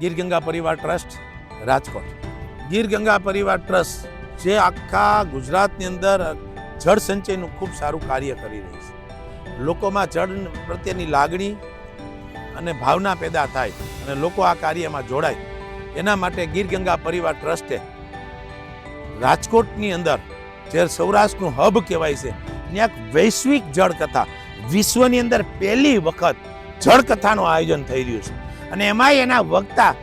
ગીર ગંગા પરિવાર ટ્રસ્ટ, રાજકોટ. ગીર ગંગા પરિવાર ટ્રસ્ટ, જે આખા ગુજરાતની અંદર જળ સંચયનું ખૂબ સારું કાર્ય કરી રહી છે. લોકોમાં જળ પ્રત્યેની લાગણી અને ભાવના પેદા થાય અને લોકો આ કાર્યમાં જોડાય. એના માટે ગીર ગંગા પરિવાર ટ્રસ્ટે રાજકોટની અંદર, જે સૌરાષ્ટ્રનું હબ કહેવાય છે, ત્યાં વૈશ્વિક જળકથા વિશ્વની અંદર પહેલી વખત જળકથાનું આયોજન થઈ રહ્યું છે. અને એમાંય એના વક્તા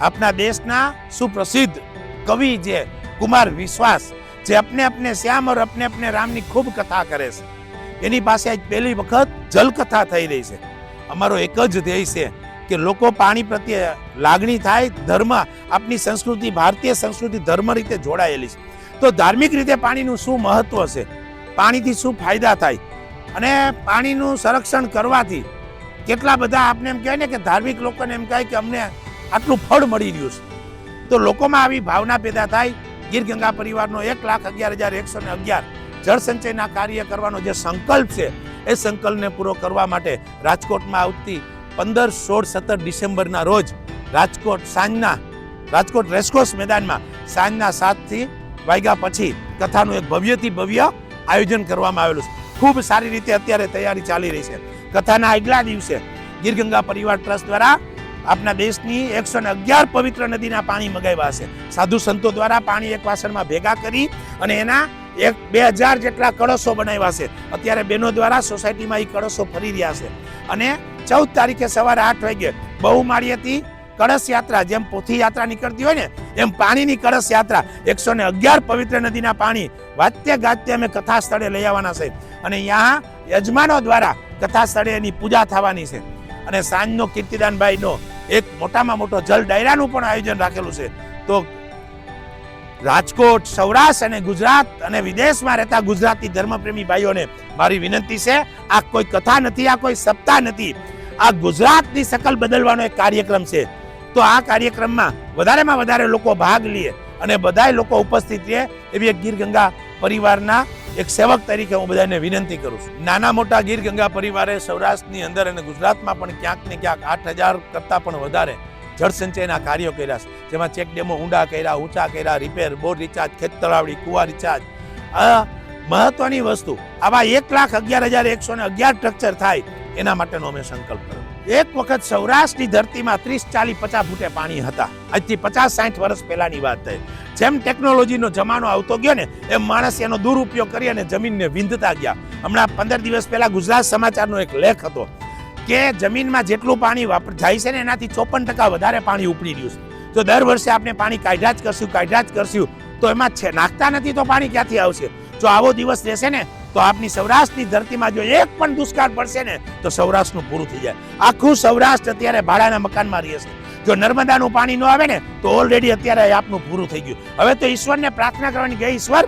આપણા દેશના સુપ્રસિદ્ધ કવિ જે કુમાર વિશ્વાસ, જે અપને અપને શ્યામ ઓર અપને અપને રામની ખૂબ કથા કરે છે. એની પાસે આજ પહેલી વખત જલકથા થઈ રહી છે. અમારો એક જ ધ્યેય છે કે લોકો પાણી પ્રત્યે લાગણી થાય, ધર્મ આપણી સંસ્કૃતિ, ભારતીય સંસ્કૃતિ ધર્મ રીતે જોડાયેલી છે. તો ધાર્મિક રીતે પાણીનું શું મહત્વ છે? પાણીથી શું ફાયદા થાય? અને પાણીનું સંરક્ષણ કરવાથી કેટલા બધા આપને એમ કહેવાય ને કે ધાર્મિક લોકોને એમ કહે કે અમને આટલું ફળ મળી રહ્યું છે. તો લોકોમાં આવી ભાવના પેદા થાય. ગીર ગંગા પરિવારનો એક લાખ અગિયાર હજાર એકસો ને અગિયાર જળ સંચયના કાર્ય કરવાનો જે સંકલ્પ છે, એ સંકલ્પને પૂરો કરવા માટે રાજકોટમાં આવતી પંદર સોળ સત્તર ડિસેમ્બરના રોજ રાજકોટ સાંજના, રાજકોટ રેસકોર્સ મેદાનમાં સાંજના સાતથી વાગ્યા પછી કથાનું એક ભવ્યથી ભવ્ય આયોજન કરવામાં આવેલું છે. ખૂબ સારી રીતે અત્યારે તૈયારી ચાલી રહી છે. કથાના આગલા દિવસે ગીર ગંગા પરિવાર ટ્રસ્ટ દ્વારા આપણા દેશની એકસો ને અગિયાર પવિત્ર નદીના પાણી મગાવ્યા છે. સાધુ સંતો દ્વારા પાણી એક વાસણમાં ભેગા કરી અને એના એક બે હજાર જેટલા કળશો બનાવ્યા છે. અત્યારે બહેનો દ્વારા સોસાયટીમાં એ કળશો ફરી રહ્યા છે. અને ચૌદ તારીખે સવારે આઠ વાગે બહુમાળીએથી કળશ યાત્રા જેમ પોથી યાત્રા નીકળતી હોય ને, એમ પાણીની કળશ યાત્રા. એકસો ને અગિયાર પવિત્ર નદીના પાણી વાત્ય ગાત્ય અમે કથા સ્થળે લઈ આવવાના છે. અને અહીંયા યજમાનો દ્વારા કથા સ્થળે એની પૂજા થવાની છે. અને સાંજનો કીર્તિદાનભાઈનો એક મોટામાં મોટો જલ ડાયરાનું પણ આયોજન રાખેલું છે. તો રાજકોટ, સૌરાષ્ટ્ર અને ગુજરાત અને વિદેશમાં રહેતા ગુજરાતી ધર્મપ્રેમી ભાઈઓને મારી વિનંતી છે, આ કોઈ કથા નથી, આ કોઈ સપ્તાહ નથી. આ ગુજરાતની શકલ બદલવાનો એક કાર્યક્રમ છે. તો આ કાર્યક્રમમાં વધારેમાં વધારે લોકો ભાગ લે અને બધાય લોકો ઉપસ્થિત રહે એવી એક ગીર ગંગા પરિવારના એક સેવક તરીકે હું બધાને વિનંતી કરું છું. નાના મોટા ગીર ગંગા પરિવારે સૌરાષ્ટ્રની અંદર અને ગુજરાતમાં પણ ક્યાંક ને ક્યાંક આઠ હજાર કરતાં પણ વધારે જળસંચયના કાર્યો કર્યા છે. જેમાં ચેક ડેમો ઊંડા કર્યા, ઊંચા કર્યા, રિપેર, બોર રિચાર્જ, ખેત તળાવડી, કુવા રિચાર્જ. આ મહત્વની વસ્તુ, આવા એક લાખ અગિયાર હજાર એકસો ને અગિયાર સ્ટ્રક્ચર થાય એના માટેનો અમે સંકલ્પ કર્યો. એક વખત સૌરાષ્ટ્રની ધરતીમાં ત્રીસ, ચાલીસ, પચાસ ફૂટે પાણી હતા. આજથી પચાસ, સાઠ વર્ષ પહેલાની વાત થઈ. જેમ ટેકનોલોજીનો જમાનો આવતો ગયો ને, એમ માણસ એનો દુરુપયોગ કરી અને જમીનને વિંધતા ગયા. હમણાં પંદર દિવસ પહેલા ગુજરાત સમાચારનો એક લેખ હતો કે જમીનમાં જેટલું પાણી વાપર, જાય છે ને એનાથી ચોપન ટકા વધારે પાણી ઉપડી રહ્યું છે. જો દર વર્ષે આપણે પાણી કાઢ્યા જ કરશું, કાઢ્યા જ કરશું, તો એમાં છે, નાખતા નથી તો પાણી ક્યાંથી આવશે? જો આવો દિવસ રહેશે ને, તો આપની સૌરાષ્ટ્રની ધરતીમાં જો એક પણ દુષ્કાળ પડશે ને, તો સૌરાષ્ટ્રનું પૂરું થઈ જાય. આખું સૌરાષ્ટ્ર અત્યારે ભાડાના મકાનમાં રહે છે. જો નર્મદાનું પાણી ન આવે ને, તો ઓલરેડી અત્યારે આપનું પૂરું થઈ ગયું. હવે તો ઈશ્વરને પ્રાર્થના કરવાની કે ઈશ્વર,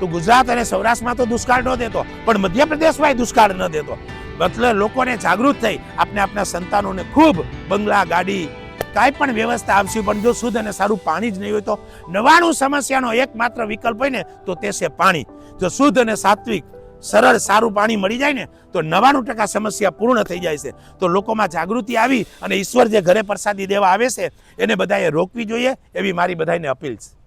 તો ગુજરાત અને સૌરાષ્ટ્રમાં તો દુષ્કાળ ન દેતો, પણ મધ્યપ્રદેશમાં દુષ્કાળ ન દેતો. એટલે લોકોને જાગૃત થઈ આપણે આપણા સંતાનોને ખૂબ બંગલા, ગાડી, કાંઈ પણ વ્યવસ્થા આપશું પણ જો શુદ્ધ અને સારું પાણી જ નહીં હોય તો નવાણું સમસ્યાનો એકમાત્ર વિકલ્પ હોય ને, તો તે છે પાણી. જો શુદ્ધ અને સાત્વિક સરળ સારું પાણી મળી જાય ને, તો નવાણું ટકા સમસ્યા પૂર્ણ થઈ જાય છે. તો લોકોમાં જાગૃતિ આવી અને ઈશ્વર જે ઘરે પ્રસાદી દેવા આવે છે, એને બધાએ રોકવી જોઈએ એવી મારી બધાને અપીલ છે.